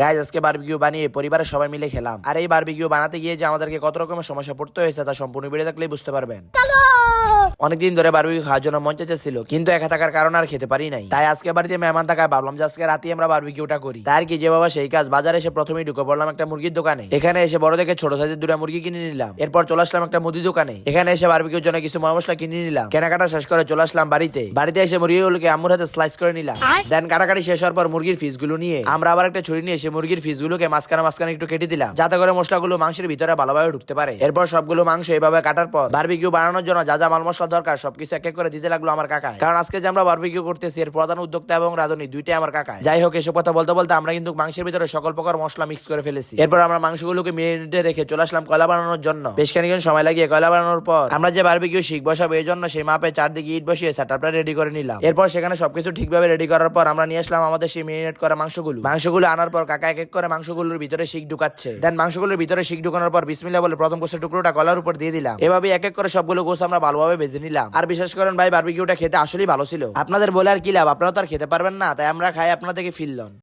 Guys আজকে barbecue বানিয়ে পরিবারের সবাই মিলে খেলাম। আর এই বারবিকিউ বানাতে গিয়ে যে আমাদেরকে কত রকমের সমস্যা পড়তে হয়েছে তা সম্পূর্ণ বেড়ে থাকলেই বুঝতে পারবেন। অনেকদিন ধরে বারবিকিউ খাওয়ার জন্য মন চাইতেছিল কিন্তু একা থাকার কারণে আর খেতে পারি নাই। তাই আজকে বাড়িতে মেহমান থাকায় ভাবলাম যে আজকে রাতে আমরা বারবিকিউটা করি। তার কি যে বাবা সেই কাজ বাজারে এসে প্রথমেই ঢুকে পড়লাম একটা মুরগির দোকানে। এখানে এসে বড় থেকে ছোট সাইজের দুটা মুরগি কিনে নিলাম। এরপর চলে আসলাম একটা মুদি দোকানে। এখানে এসে বারবিকিউর জন্য কিছু মশলা কিনে নিলাম। কেনাকাটা শেষ করে চলে আসলাম বাড়িতে। বাড়িতে এসে মুরগিগুলোকে আম্মুর হাতে স্লাইস করে নিলাম। দেন কাটাকাটি শেষ হওয়ার পর মুরগির ফিসগুলো নিয়ে আমরা আবার একটা ছুরি নিয়ে এসে মুরগির ফিস গুলোকে মাঝখানে মাঝখানে একটু কেটে দিলাম। যাতে করে মশলাগুলো মাংসের ভিতরে ভালোভাবে ঢুকতে পারে। এরপর সবগুলো মাংস এইভাবে কাটার পর বারবিকিউ বানানোর জন্য যা যা মাল মশলা দরকার, সবকিছু এক এক করে দিতে লাগল আমার কাকা কারণ আজকে যে আমরা বারবিকিউ করতেছি, এর প্রধান উদ্যোক্তা এবং রাধুনি দুইটাই আমার কাকা যাই হোক, এসব কথা বলতে বলতে আমরা কিন্তু মাংসের ভিতরে সকল প্রকার মশলা মিক্স করে ফেলেছি। এরপর আমরা মাংসগুলোকে মিনিটে রেখে চলে আসলাম কয়লা বানানোর জন্য। বেশ খানিকক্ষণ সময় লাগিয়ে কয়লা বানানোর পর আমরা যে বারবিকিউ শিখ বসাবো এই জন্য সেই মাপে চারদিকে ইট বসিয়ে সেটআপটা রেডি করে নিলাম। এরপর সেখানে সবকিছু ঠিকভাবে রেডি করার পর আমরা নিয়ে আসলাম আমাদের সেই মিনিট করা মাংসগুলো। মাংসগুলো আনার পর কাকা এক এক করে মাংসগুলোর ভিতরে শিখ ঢুকাচ্ছে। দেন মাংসগুলোর ভিতরে শিখ ঢুকানোর পর বিসমিল্লা বলে প্রথম কোষের টুকরোটা কলার উপর দিয়ে দিলাম। এভাবে এক এক করে সবগুলো গোস আমরা ভালোভাবে বেজে নিলাম। আর বিশেষ করেন ভাই বারবিকিউটা খেতে আসলেই ভালো ছিল। আপনাদের বলে আর কি লাভ? আপনারা তো আর খেতে পারবেন না, তাই আমরা খাই, আপনাদেরকে ফিরলন